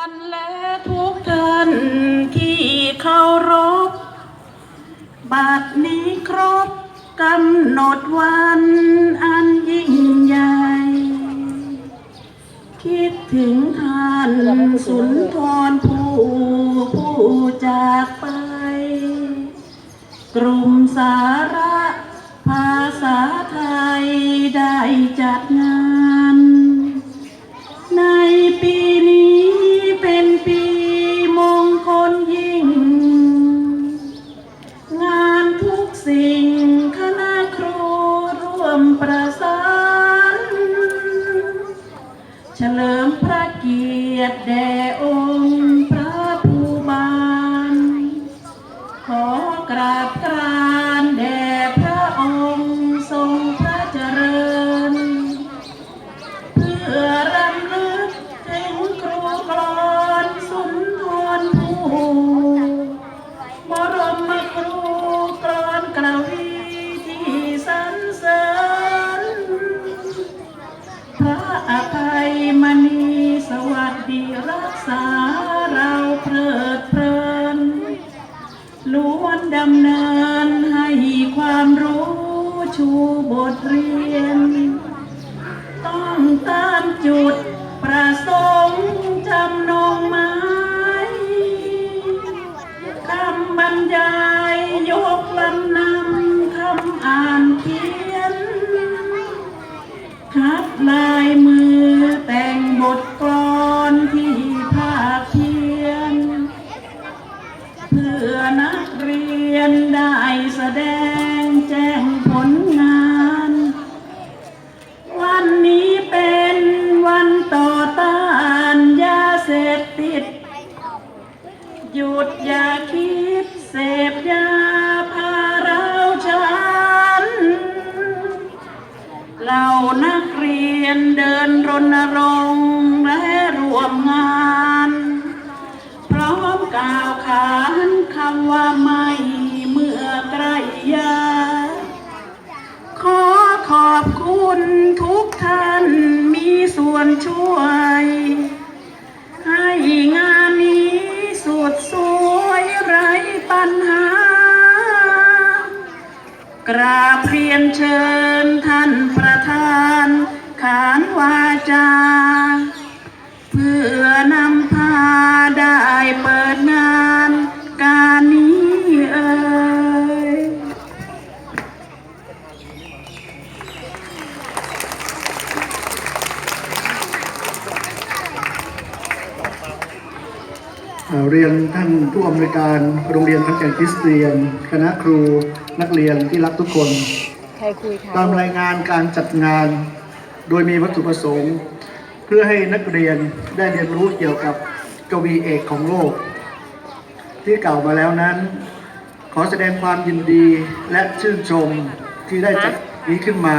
านและทุกท่านที่เคารพบัดนี้ครบกำหนดวันอันยิ่งใหญ่ คิดถึงท่านสุนทรผู้ผู้จากไป กลุ่มสาระภาษาไทยได้จัดงาน ในปี ยรติแด่อ ดีรักษาเราเพลิดเพลินล้วนดำเนินให้ความรู้ชูบทเรียน ต้องตามจุดประสงค์จำนง รียนได้แสดงแจ้งผลงาน วันนี้เป็นวันต่อต้านยาเสพติด หยุดอย่าคิดเสพยาพาเราฉันเรานักเรียนเดินรณรงค์และรวมงาน พร้อมกล่าวขานคำว่าม่เนทุกท่านมีส่วนช่วย ให้งานนี้สุดสวยไร้ปัญหา กราบเรียนเชิญท่านประธาน ขานวาจา เพื่อนำ เอ่อเรียนท่านผู้อำนวยการโรงเรียนขอนแก่นคริสเตียน คณะครูนักเรียนที่รักทุกคน ใครคุยคะตามรายงานการจัดงาน โดยมีวัตถุประสงค์ เพื่อให้นักเรียนได้เรียนรู้เกี่ยวกับกวีเอกของโลก ที่กล่าวมาแล้วนั้น ขอแสดงความยินดีและชื่นชมที่ได้จัดนี้ขึ้นมา